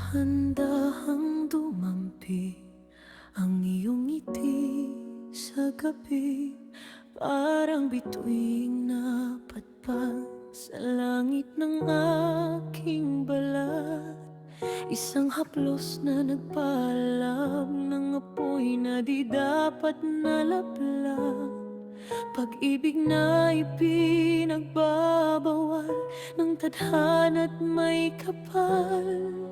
Dahan-dahang dumampi Ang iyong ngiti sa gabi. Parang bituing napadpad Sa langit ng aking balat. Isang haplos na nagpaalam Ng apoy na di dapat nalaplag Pag-ibig na ipinagbabawal Ng tadhana't may kapal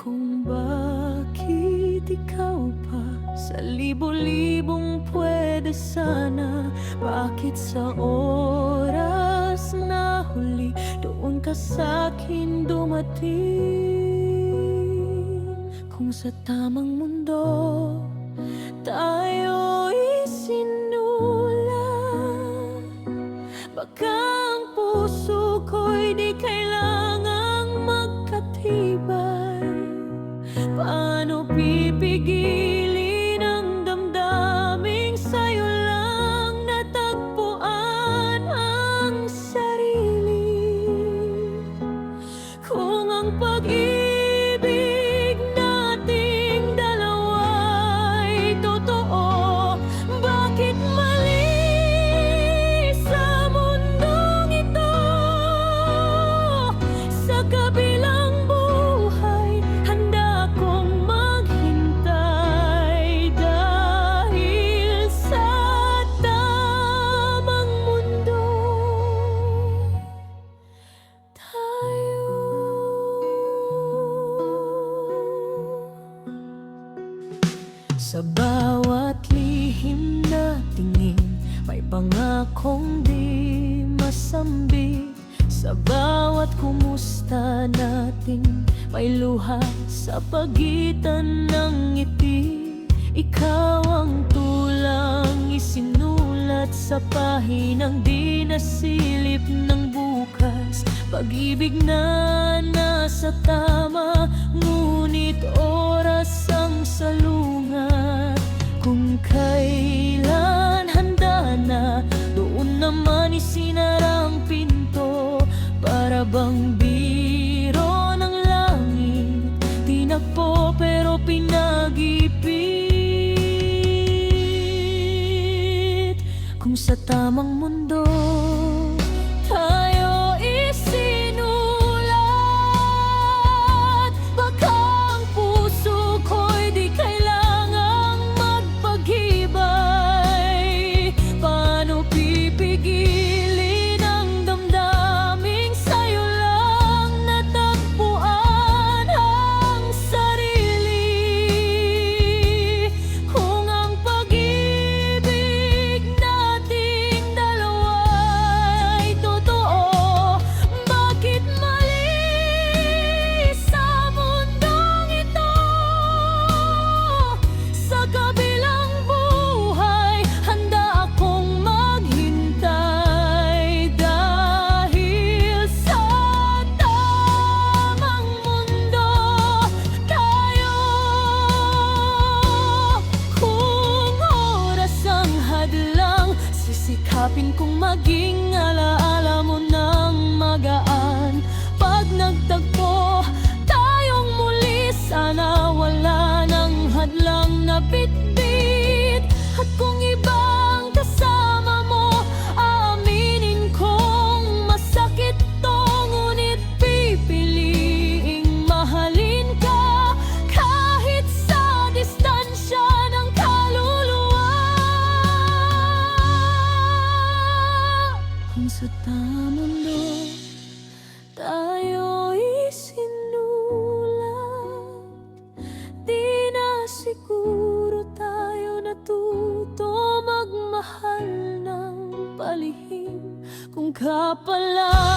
Kung bakit ikaw pa Sa libo-libong pwede sana? Bakit sa oras na huli Doon ka sa'kin dumating? Kung sa tamang mundo tayo isinulat Baka ang puso ko'y di kailangang Sa bawat lihim na tingin May pangakong di masambi. Sa bawat kumusta natin May luha sa pagitan ng ngiti. Ikaw ang tulang isinulat sa pahinang di nasilip ng bukas. Pag-ibig na nasa tama Ngunit oras ang salungat Kung kailan handa na Doon naman isinarang pinto. Para bang biro ng langit Tinagpo pero pinag-ipit. Kung sa tamang mundo Sisikapin kong maging alaala mo ng magaan. Pag nagtagpo tayong muli Sana wala ng hadlang na bitbit mundo. Tayo isinulat. Di na siguro tayo natuto magmahal ng palihim. Kung kapalaran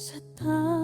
した。